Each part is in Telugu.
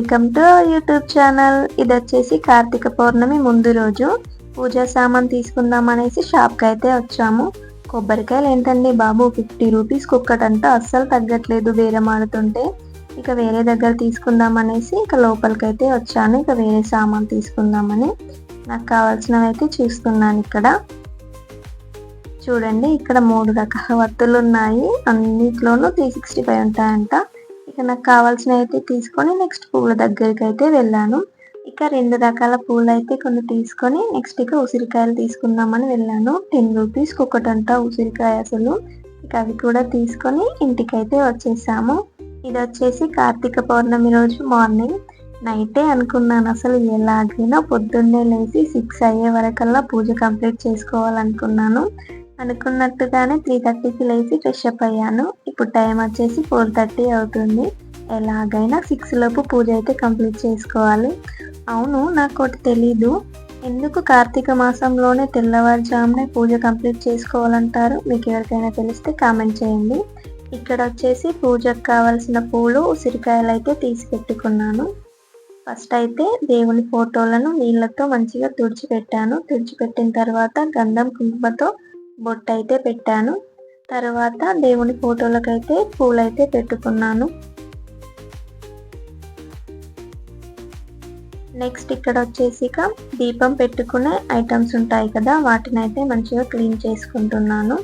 Welcome to YouTube channel. ఇది వచ్చేసి కార్తీక పౌర్ణమి ముందు రోజు. పూజా సామాన్ తీసుకుందాం అనేసి షాప్కి అయితే వచ్చాము. కొబ్బరికాయలు ఏంటండి బాబు? ఫిఫ్టీ రూపీస్ ఒక్కటంట అస్సలు తగ్గట్లేదు వేరే మాడుతుంటే ఇక వేరే దగ్గర తీసుకుందాం అనేసి ఇక లోపలికి అయితే వచ్చాను. ఇక వేరే సామాన్ తీసుకుందామని. నాకు కావాల్సినవి అయితే చూస్తున్నాను ఇక్కడ. చూడండి ఇక్కడ మూడు రకాల వత్తులు ఉన్నాయి. అన్నిట్లోనూ త్రీ సిక్స్టీ ఫైవ్ ఉంటాయంట. ఇక నాకు కావాల్సిన అయితే తీసుకొని నెక్స్ట్ పూల దగ్గరికి అయితే వెళ్ళాను. ఇక రెండు రకాల పూలు అయితే కొన్ని తీసుకొని నెక్స్ట్ ఇక ఉసిరికాయలు తీసుకుందామని వెళ్ళాను. టెన్ రూపీస్ ఒకటంట ఉసిరికాయ అసలు. ఇక అవి కూడా తీసుకొని ఇంటికి అయితే వచ్చేసాము. ఇది వచ్చేసి కార్తీక పౌర్ణమి రోజు మార్నింగ్. నైటే అనుకున్నాను అసలు ఎలాగైనా పొద్దున్నే లేచి సిక్స్ అయ్యే వరకల్లా పూజ కంప్లీట్ చేసుకోవాలనుకున్నాను. అనుకున్నట్టుగానే త్రీ థర్టీకి లేచి ఫ్రెష్ అప్ అయ్యాను. ఇప్పుడు టైం వచ్చేసి ఫోర్ థర్టీ అవుతుంది. ఎలాగైనా సిక్స్ లోపు పూజ అయితే కంప్లీట్ చేసుకోవాలి. అవును నాకు ఒకటి తెలీదు. ఎందుకు కార్తీక మాసంలోనే తెల్లవారుజామునే పూజ కంప్లీట్ చేసుకోవాలంటారు? మీకు ఎవరికైనా తెలిస్తే కామెంట్ చేయండి. ఇక్కడ వచ్చేసి పూజకు కావాల్సిన పూలు ఉసిరికాయలు అయితే తీసి పెట్టుకున్నాను. ఫస్ట్ అయితే దేవుని ఫోటోలను నీళ్ళతో మంచిగా తుడిచిపెట్టాను. తుడిచిపెట్టిన తర్వాత గంధం కుంకుమతో బొట్టు అయితే పెట్టాను. తర్వాత దేవుని ఫోటోలకైతే పూలైతే పెట్టుకున్నాను. నెక్స్ట్ ఇక్కడ వచ్చేసి దీపం పెట్టుకునే ఐటమ్స్ ఉంటాయి కదా వాటిని అయితే మంచిగా క్లీన్ చేసుకుంటున్నాను.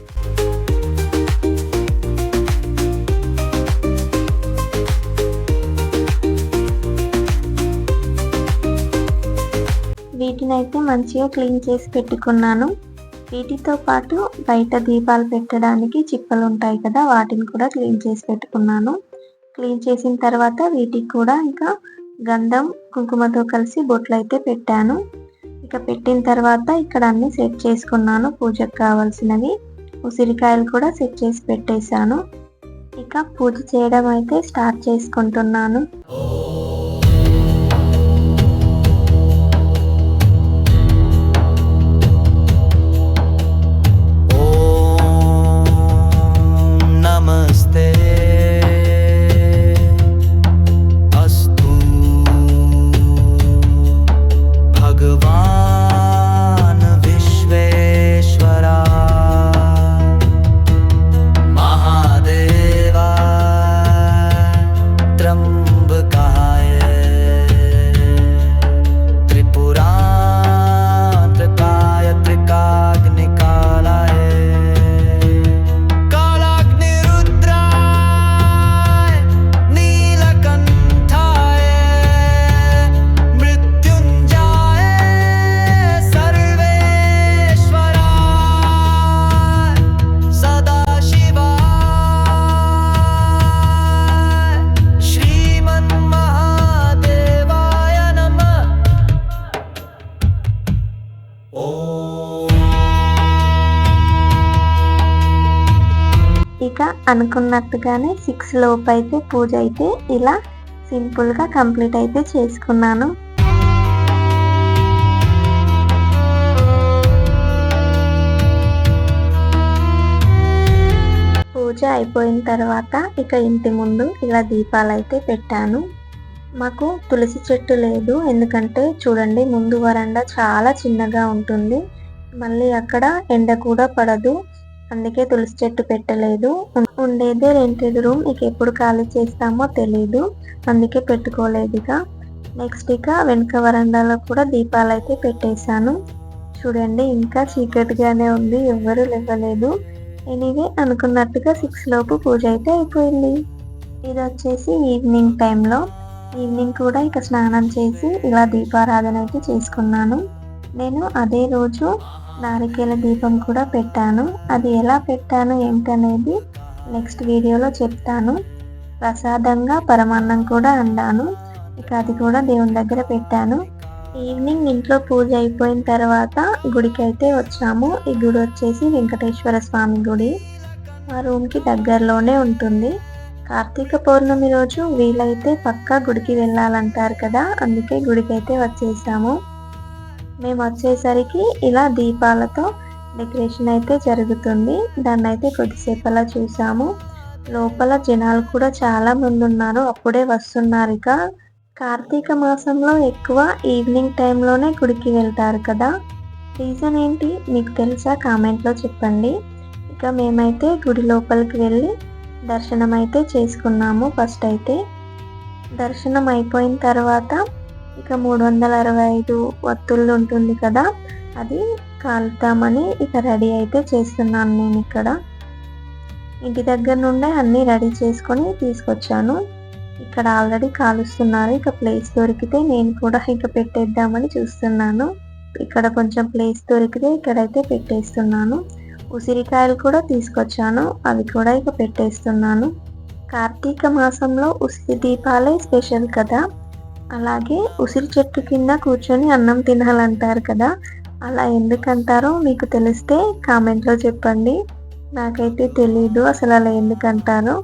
వీటిని అయితే మంచిగా క్లీన్ చేసి పెట్టుకున్నాను. వీటితో పాటు బయట దీపాలు పెట్టడానికి చిప్పలు ఉంటాయి కదా వాటిని కూడా క్లీన్ చేసి పెట్టుకున్నాను. క్లీన్ చేసిన తర్వాత వీటికి కూడా ఇంకా గంధం కుంకుమతో కలిసి బొట్లు అయితే పెట్టాను. ఇక పెట్టిన తర్వాత ఇక్కడ అన్ని సెట్ చేసుకున్నాను పూజకు కావాల్సినవి. ఉసిరికాయలు కూడా సెట్ చేసి పెట్టేశాను. ఇక పూజ చేయడం అయితే స్టార్ట్ చేసుకుంటున్నాను. ఇక అనుకున్నట్టుగానే సిక్స్ లోపు అయితే పూజ అయితే ఇలా సింపుల్గా కంప్లీట్ అయితే చేసుకున్నాను. పూజ అయిపోయిన తర్వాత ఇక ఇంటి ముందు ఇలా దీపాలు అయితే పెట్టాను. మాకు తులసి చెట్టు లేదు ఎందుకంటే చూడండి ముందు వరండా చాలా చిన్నగా ఉంటుంది. మళ్ళీ అక్కడ ఎండ కూడా పడదు. అందుకే తులసి చెట్టు పెట్టలేదు. ఉండేదే రెంటెడ్ రూమ్. ఇక ఎప్పుడు ఖాళీ చేస్తామో తెలీదు. అందుకే పెట్టుకోలేదు ఇక. నెక్స్ట్ ఇక వెనుక వరండాలో కూడా దీపాలు అయితే పెట్టేశాను. చూడండి ఇంకా చీకటిగానే ఉంది. ఎవరు లేవలేదు. ఎనీవే అనుకున్నట్టుగా సిక్స్ లోపు పూజ అయితే అయిపోయింది. ఇది వచ్చేసి ఈవినింగ్ టైంలో. ఈవినింగ్ కూడా ఇక స్నానం చేసి ఇలా దీపారాధన అయితే చేసుకున్నాను. నేను అదే రోజు నారికేల దీపం కూడా పెట్టాను. అది ఎలా పెట్టాను ఏంటనేది నెక్స్ట్ వీడియోలో చెప్తాను. ప్రసాదంగా పరమాన్నం కూడా అండాను. ఇక అది కూడా దేవుని దగ్గర పెట్టాను. ఈవినింగ్ ఇంట్లో పూజ అయిపోయిన తర్వాత గుడికి అయితే వచ్చాము. ఈ గుడి వచ్చేసి వెంకటేశ్వర స్వామి గుడి. మా రూమ్కి దగ్గరలోనే ఉంటుంది. కార్తీక పౌర్ణమి రోజు వీలైతే పక్కా గుడికి వెళ్ళాలంటారు కదా అందుకే గుడికి అయితే వచ్చేసాము. మేము వచ్చేసరికి ఇలా దీపాలతో డెకరేషన్ అయితే జరుగుతుంది. దాన్ని అయితే కొద్దిసేపు అలా చూసాము. లోపల జనాలు కూడా చాలా మంది ఉన్నారు. అప్పుడే వస్తున్నారు ఇక. కార్తీక మాసంలో ఎక్కువ ఈవినింగ్ టైంలోనే గుడికి వెళ్తారు కదా. రీజన్ ఏంటి? మీకు తెలుసా? కామెంట్లో చెప్పండి. ఇక మేమైతే గుడి లోపలికి వెళ్ళి దర్శనం అయితే చేసుకున్నాము ఫస్ట్ అయితే. దర్శనం అయిపోయిన తర్వాత ఇక మూడు వందల అరవై ఐదు వత్తుళ్ళు ఉంటుంది కదా అది కాలుతామని ఇక రెడీ అయితే చేస్తున్నాను నేను ఇక్కడ. ఇంటి దగ్గర నుండే అన్నీ రెడీ చేసుకొని తీసుకొచ్చాను. ఇక్కడ ఆల్రెడీ కాలుస్తున్నారు ఇక ప్లేస్ దొరికితే నేను కూడా ఇక పెట్టేద్దామని చూస్తున్నాను. ఇక్కడ కొంచెం ప్లేస్ దొరికితే ఇక్కడైతే పెట్టేస్తున్నాను. ఉసిరికాయలు కూడా తీసుకొచ్చాను అవి కూడా ఇక పెట్టేస్తున్నాను. కార్తీక మాసంలో ఉసిరి దీపాలే స్పెషల్ కదా అలాగే ఉసిరి చెట్టు కింద కూర్చొని అన్నం తినాలంటారు కదా అలా ఎందుకంటారో మీకు తెలిస్తే కామెంట్లో చెప్పండి. నాకైతే తెలీదు అసలు అలా ఎందుకంటారో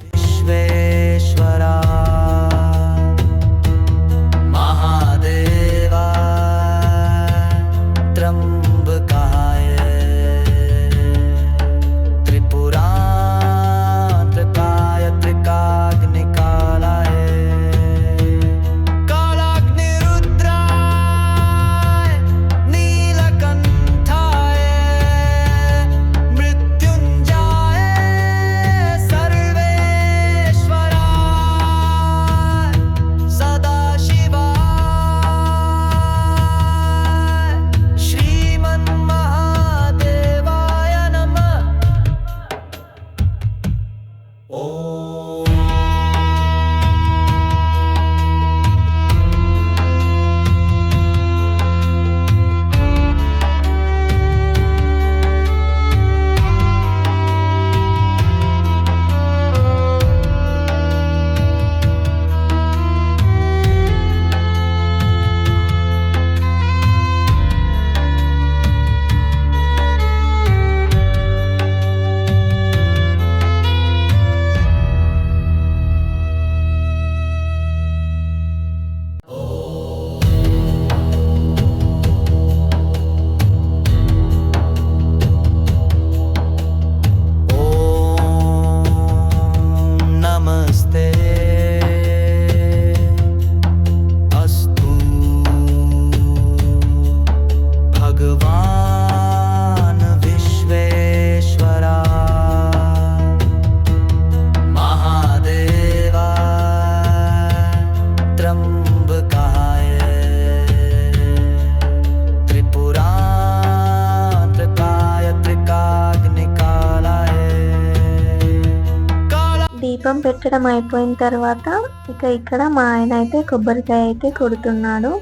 काला పెట్టడం అయిపోయిన తర్వాత ఇక ఇక్కడ మా ఆయన అయితే కొబ్బరికాయ అయితే కొడుతున్నాడు.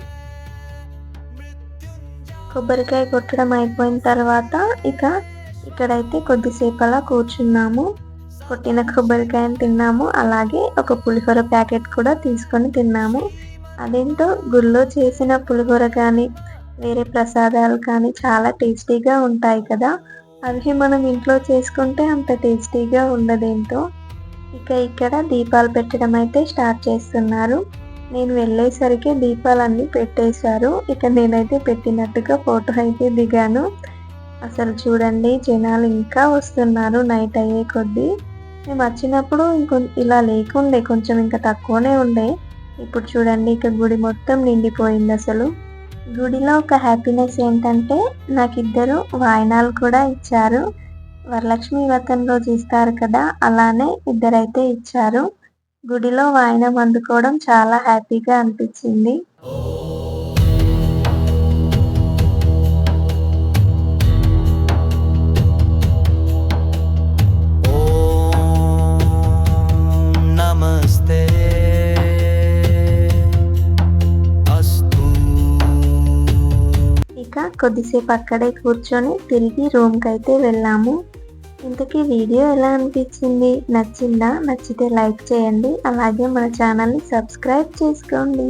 కొబ్బరికాయ కొట్టడం అయిపోయిన తర్వాత ఇక ఇక్కడైతే కొద్దిసేపు అలా కూర్చున్నాము. కొట్టిన కొబ్బరికాయని తిన్నాము. అలాగే ఒక పులిహోర ప్యాకెట్ కూడా తీసుకొని తిన్నాము. అదేంటో గుళ్ళో చేసిన పులిహోర కానీ వేరే ప్రసాదాలు కానీ చాలా టేస్టీగా ఉంటాయి కదా. అవి మనం ఇంట్లో చేసుకుంటే అంత టేస్టీగా ఉండదేంటో? ఇక ఇక్కడ దీపాలు పెట్టడం అయితే స్టార్ట్ చేస్తున్నారు. నేను వెళ్ళేసరికి దీపాలన్నీ పెట్టేశారు. ఇక నేనైతే పెట్టినట్టుగా ఫోటో అయితే దిగాను. అసలు చూడండి జనాలు ఇంకా వస్తున్నారు నైట్ అయ్యే కొద్దీ. మేము వచ్చినప్పుడు ఇంకొ ఇలా లేకుండే కొంచెం ఇంకా తక్కువనే ఉండే. ఇప్పుడు చూడండి ఇక గుడి మొత్తం నిండిపోయింది అసలు. గుడిలో ఒక హ్యాపీనెస్ ఏంటంటే నాకు ఇద్దరు వాయినాలు కూడా ఇచ్చారు. వరలక్ష్మి వ్రతం రోజు ఇస్తారు కదా అలానే ఇద్దరైతే ఇచ్చారు. గుడిలో వాయినం అందుకోవడం చాలా హ్యాపీగా అనిపించింది. కొద్దిసేపు అక్కడే కూర్చొని తిరిగి రూమ్కి అయితే వెళ్ళాము. ఇంతకీ వీడియో ఎలా అనిపించింది? నచ్చిందా? నచ్చితే లైక్ చేయండి. అలాగే మన ఛానల్ని సబ్స్క్రైబ్ చేసుకోండి.